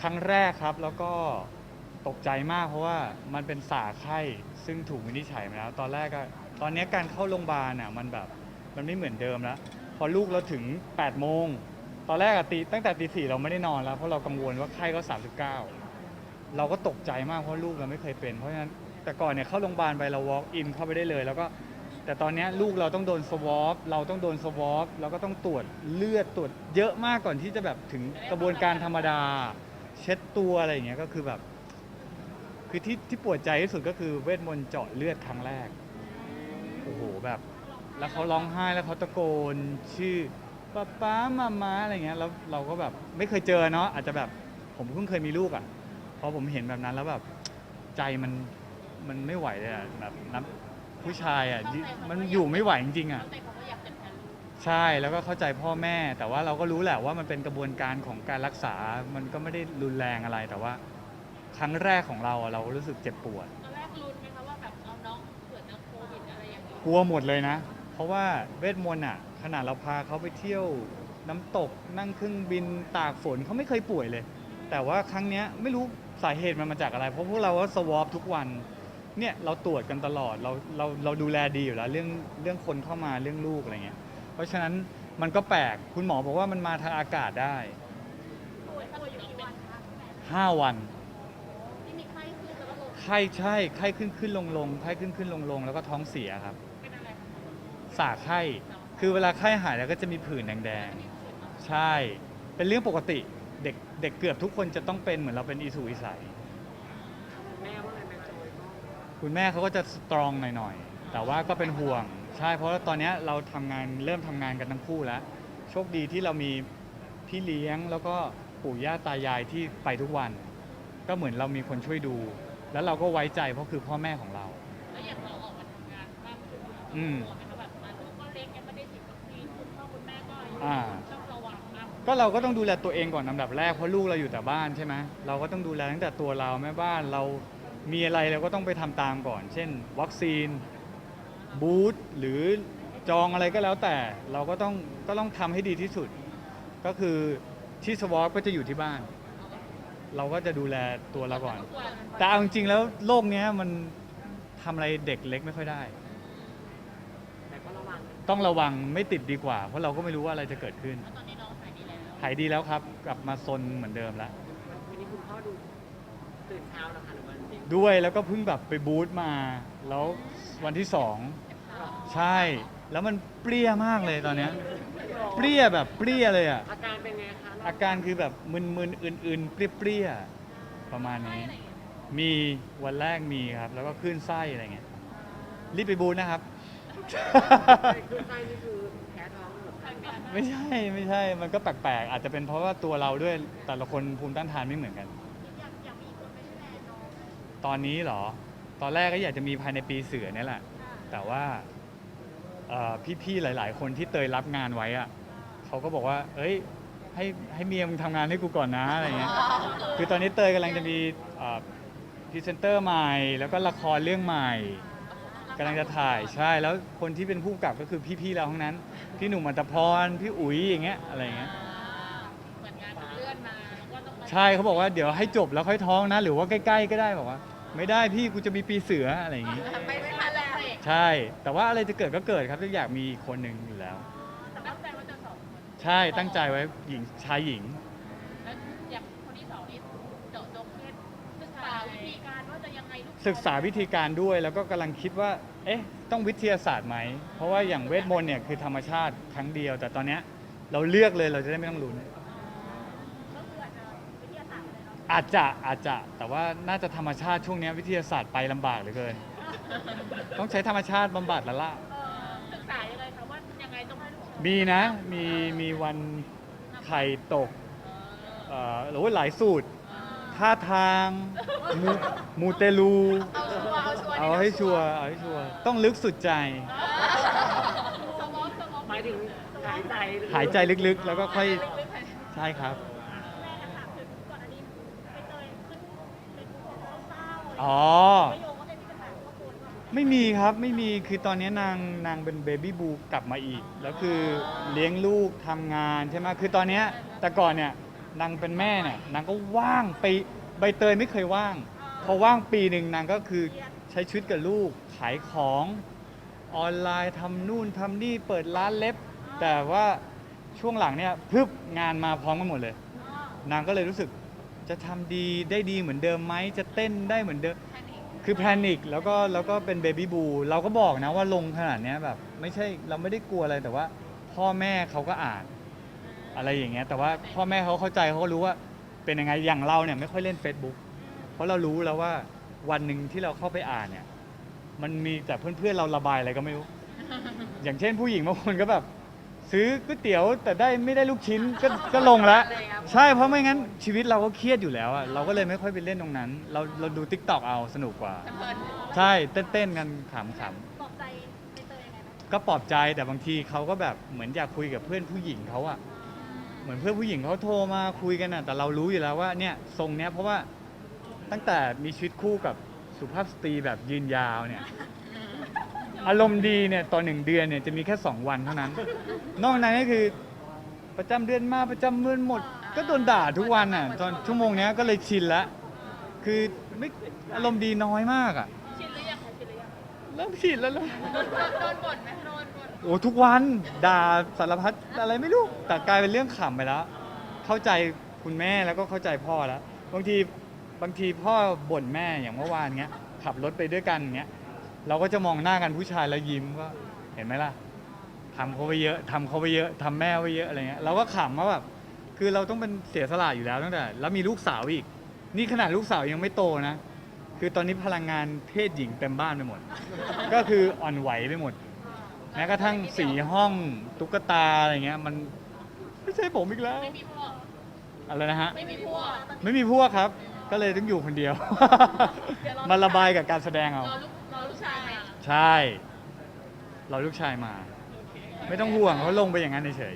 ครั้งแรกครับแล้วก็ตกใจมากเพราะว่ามันเป็นสาไข้ซึ่งถูกวินิจฉัยมาแล้ว ตอนแรกก็ตอนนี้การเข้าโรงพยาบาลน่ะมันแบบมันไม่เหมือนเดิมแล้ว พอลูกเราถึง8โมงตอนแรกอะตีตั้งแต่ตีสี่เราไม่ได้นอนแล้ว เพราะเรากังวลว่าไข้ก็39 เราก็ตกใจมากเพราะลูกเราไม่เคยเป็น เพราะฉะนั้นแต่ก่อนเนี่ยเข้าโรงพยาบาลไปเรา walk in เข้าไปได้เลย แล้วก็แต่ตอนนี้ลูกเราต้องโดน swab เราต้องโดน swab เราก็ต้องตรวจเลือดตรวจเยอะมากก่อนที่จะแบบถึงกระบวนการธรรมดา เช็ดตัวอะไรอย่างเงี้ยก็คือแบบ คือที่ที่ปวดใจที่สุดก็คือเวทมนต์เจาะเลือดครั้งแรกโอ้โหแบบ แล้วเขาร้องไห้แล้วเขาตะโกนชื่อป้าป้ามามาอะไรเงี้ยแล้วเราก็แบบไม่เคยเจอเนาะอาจจะแบบผมเพิ่งเคยมีลูกอะ่ะพอผมเห็นแบบนั้นแล้วแบบใจมันมันไม่ไหวเลยอะแบบนับผู้ชายอะ่ะยิมันอยู่ไม่ไหวจริงๆอะ่ะ เข้าใจเขาก็อยากเป็นแทนลูก ใช่แล้วก็เข้าใจพ่อแม่ แต่ว่าเราก็รู้แหละว่ามันเป็นกระบวนการของการรักษา มันก็ไม่ได้รุนแรงอะไรแต่ว่า ครั้งแรกของเราอะเรารู้สึกเจ็บปวด ตอนแรกลุ้นไหมคะว่าแบบเอาน้องเผื่อจะโควิดอะไรอย่างนี้กลัวหมดเลยนะ เพราะว่าเวทมนต์อะขนาดเราพาเขาไปเที่ยวน้ำตกนั่งเครื่องบินตากฝนเขาไม่เคยป่วยเลย แต่ว่าครั้งเนี้ยไม่รู้สาเหตุมันมาจากอะไร เพราะพวกเราก็สวอปทุกวันเนี่ยเราตรวจกันตลอดเราเราเราดูแลดีอยู่แล้วเรื่องเรื่องคนเข้ามาเรื่องลูกอะไรเงี้ย เพราะฉะนั้นมันก็แปลกคุณหมอบอกว่ามันมาทางอากาศได้ ป่วยป่วยอยู่กี่วันคะ5 วัน ที่มีไข้ขึ้นแล้วก็ลงไข้ใช่ ไข้ขึ้นขึ้นลงลงไข้ขึ้นขึ้นลงลงแล้วก็ท้องเสียครับ เป็นอะไรคะสาไข้ คือเวลาไข้หายแล้วก็จะมีผื่นแดงๆใช่ เป็นเรื่องปกติ เด็กเด็กเกือบทุกคนจะต้องเป็นเหมือนเราเป็นอีสูอีใสแม่ว่าไงแม่จยคุณแม่เขาก็จะสตรองหน่อยๆ แต่ว่าก็เป็นห่วง ใช่เพราะว่าตอนเนี้ยเราทำงานเริ่มทำงานกันทั้งคู่แล้ว โชคดีที่เรามีพี่เลี้ยงแล้วก็ปู่ย่าตายายที่ไปทุกวัน ก็เหมือนเรามีคนช่วยดู แล้วเราก็ไว้ใจเพราะคือพ่อแม่ของเรา แล้วอย่างเราออกมาทำงานบ้านคุณอืมกลัวไหมคะแบบอะลูกก็เล็กยังไม่ได้ฉีดวัคซีนคุณพ่อคุณแม่ก็อายุอ่า ต้องระวังมาก ก็เราก็ต้องดูแลตัวเองก่อนลำดับแรกเพราะลูกเราอยู่แต่บ้านใช่ไหมเราก็ต้องดูแลตั้งแต่ตัวเราแม่บ้านเรามีอะไรเราก็ต้องไปทำตามก่อน เช่น วัคซีน บูธหรือจองอะไรก็แล้วแต่เราก็ต้องก็ต้องทำให้ดีที่สุด ก็คือที่สวอปก็จะอยู่ที่บ้าน เราก็จะดูแลตัวเราก่อนทุกวันแต่เอาจริงๆแล้วโลกเนี้ยมันทำอะไรเด็กเล็กไม่ค่อยได้ แต่ก็ระวังต้องระวังไม่ติดดีกว่า เพราะเราก็ไม่รู้ว่าอะไรจะเกิดขึ้นแล้วตอนนี้น้องหายดีแล้วหายดีแล้วครับ กลับมาซนเหมือนเดิมแล้ว วันนี้คุณพ่อดูตื่นเช้านะคะหรือวันจริง ด้วยแล้วก็เพิ่งแบบไปบูธมา แล้ววันที่สองใช่ แล้วมันเปรี้ยมากเลยตอนเนี้ยเปรี้ยแบบเปรี้ยเลยอะอาการเป็นไงคะอาการคือแบบมึนๆอื่นๆ เปรี้ยๆประมาณนี้ มีวันแรกมีครับ แล้วก็ขึ้นไส้อะไรเงี้ยรีบไปบูธนะครับ คือไส้นี่คือแพ้ท้องหรือไข้ไม่ไม่ใช่ไม่ใช่ มันก็แปลกๆ อาจจะเป็นเพราะว่าตัวเราด้วยแต่ละคนภูมิต้านทานไม่เหมือนกัน ตอนนี้เหรอ ตอนแรกก็อยากจะมีภายในปีเสือเนี่ยแหละ แต่ว่าเอ่อพี่ๆหลาย ๆ คนที่เตยรับงานไว้อะเขาก็บอกว่า เอ้ย ให้ให้เมียมึงทำงานให้กูก่อนนะอะไรเงี้ย คือตอนนี้เตยกำลังจะมีพรีเซนเตอร์ใหม่ แล้วก็ละครเรื่องใหม่กำลังจะถ่ายใช่แล้วคนที่เป็นผู้กำกับก็คือพี่ๆเราทั้งนั้น พี่หนุ่มอัตพรพี่อุ๋ยอย่างเงี้ยอะไรเงี้ย ใช่เขาบอกว่าเดี๋ยวให้จบแล้วค่อยท้องนะ หรือว่าใกล้ๆก็ได้บอกว่า ไม่ได้พี่กูจะมีปีเสืออะไรอย่างงี้ไม่ไม่ทันแล้วใช่ แต่ว่าอะไรจะเกิดก็เกิดครับอยากมีอีกคนหนึ่งอยู่แล้ว แต่ตั้งใจว่าจะสองคนใช่ตั้งใจไว้หญิงชายหญิง แล้วอย่างคนที่สองนี่เจาะจงเคสศึกษาวิธีการว่าจะยังไงลูกศึกษาวิธีการด้วยแล้วก็กำลังคิดว่า เอ๊ะ ต้องวิทยาศาสตร์ไหม เพราะว่าอย่างเวทมนต์เนี่ยคือธรรมชาติครั้งเดียว แต่ตอนเนี้ยเราเลือกเลยเราจะได้ไม่ต้องลุ้น อาจจะอาจจะแต่ว่าน่าจะธรรมชาติช่วงเนี้ยวิทยาศาสตร์ไปลำบากเหลือเกิน ต้องใช้ธรรมชาติบำบัดแล้วล่ะ เออศึกษายังไงคะว่ายังไงต้องให้ลูกชายมีนะมีมีวันไข่ตกเอ่อหรือว่าหลายสูตรท่าทางมูมูเตลู เอาชัวร์เอาชัวร์เอาให้ชัวร์เอาให้ชัวร์ต้องลึกสุดใจ สมองสมองหมายถึงหายใจรือหายใจลึกๆ แล้วก็ค่อย ใช่ครับ แม่จะถามถึงก่อนอันนี้ไปเตยขึ้นเป็นเศร้าๆ อ๋อไม่มีครอบครัวหรือเปล่าไม่มีครับไม่มีคือตอนนี้นางนางเป็นเบบี้บูกลับมาอีก แล้วคือเลี้ยงลูกทำงานใช่ไหมคือตอนเนี้ยแต่ก่อนเนี่ยนางเป็นแม่เนี่ยนางก็ว่างไปใบเตยไม่เคยว่าง พอว่างปีหนึ่งนางก็คือใช้ชีวิตกับลูกขายของออนไลน์ทำนู่นทำนี่เปิดร้านเล็บ แต่ว่าช่วงหลังเนี่ยพึบงานมาพร้อมกันหมดเลย นางก็เลยรู้สึก จะทำดีได้ดีเหมือนเดิมไหมจะเต้นได้เหมือนเดิม แพนิคคือแพนิคแล้วก็แล้วก็เป็นเบบี้บูเราก็บอกนะว่าลงขนาดเนี้ยแบบ ไม่ใช่เราไม่ได้กลัวอะไรแต่ว่า พ่อแม่เขาก็อ่าน อะไรอย่างเงี้ยแต่ว่าพ่อแม่เขาเข้าใจเขาก็รู้ว่าเป็นยังไงอย่างเราเนี่ยไม่ค่อยเล่น Facebook เพราะเรารู้แล้วว่าวันหนึ่งที่เราเข้าไปอ่านเนี่ย มันมีแต่เพื่อนๆเราระบายอะไรก็ไม่รู้ อย่างเช่นผู้หญิงบางคนก็แบบ ซื้อก๋วยเตี๋ยวแต่ได้ไม่ได้ลูกชิ้นก็ก็ลงแล้วใช่เพราะไม่งั้นชีวิตเราก็เครียดอยู่แล้วอะเราก็เลยไม่ค่อยไปเล่นตรงนั้น เราเราดู t ิ k t o k เอาสนุกกว่า เพลินใช่เต้นๆกันขำปลอบใจใบเตยยังไงบ้างๆก็ปลอบใจแต่บางทีเขาก็แบบเหมือนอยากคุยกับเพื่อนผู้หญิงเขาอะเหมือนเพื่อนผู้หญิงเขาโทรมาคุยกันอะแต่เรารู้อยู่แล้วว่าเนี่ยทรงเนี้ยเพราะว่าตั้งแต่มีชีวิตคู่กับสุภาพสตรีแบบยืนยาวเนี่ย อารมณ์ดีเนี่ยต่อหนึ่งเดือนเนี่ยจะมีแค่ 2 วันเท่านั้น นอกนั้นก็คือประจำเดือนมาประจำเดือนหมด ก็โดนด่าทุกวันอะตอนชั่วโมงเนี้ยก็เลยชินแล้วคือไม่อารมณ์ดีน้อยมากอะชินหรือยังคะชินหรือยังเริ่มชินแล้วเริ่ม โดนโดนบ่นไหมโดนบ่นโอ้ทุกวันด่าสารพัดอะไรไม่รู้แต่กลายเป็นเรื่องขำไปแล้ว เข้าใจคุณแม่แล้วก็เข้าใจพ่อแล้ว บางทีบางทีพ่อบ่นแม่อย่างเมื่อวานเงี้ยขับรถไปด้วยกันเงี้ย เราก็จะมองหน้ากันผู้ชายแล้วยิ้มก็เห็นไหมล่ะทำเขาไปเยอะทำเขาไปเยอะทำแม่ไว้เยอะอะไรเงี้ยเราก็ขำว่าแบบคือเราต้องเป็นเสียสละอยู่แล้วตั้งแต่ แล้วมีลูกสาวอีก นี่ขนาดลูกสาวยังไม่โตนะ คือตอนนี้พลังงานเพศหญิงเต็มบ้านไปหมด ก็คืออ่อนไหวไปหมด แม้กระทั่งสีห้องตุ๊กตาอะไรเงี้ย มันไม่ใช่ผมอีกแล้วไม่มีพวกอะไรนะฮะไม่มีพวกไม่มีพวกครับ ก็เลยต้องอยู่คนเดียวเดี๋ยวรอมาระบายกับการแสดงเอารอลูกรอ ลูกชายมาใช่ เราลูกชายมา ไม่ต้องห่วงเขาลงไปอย่างนั้นเฉย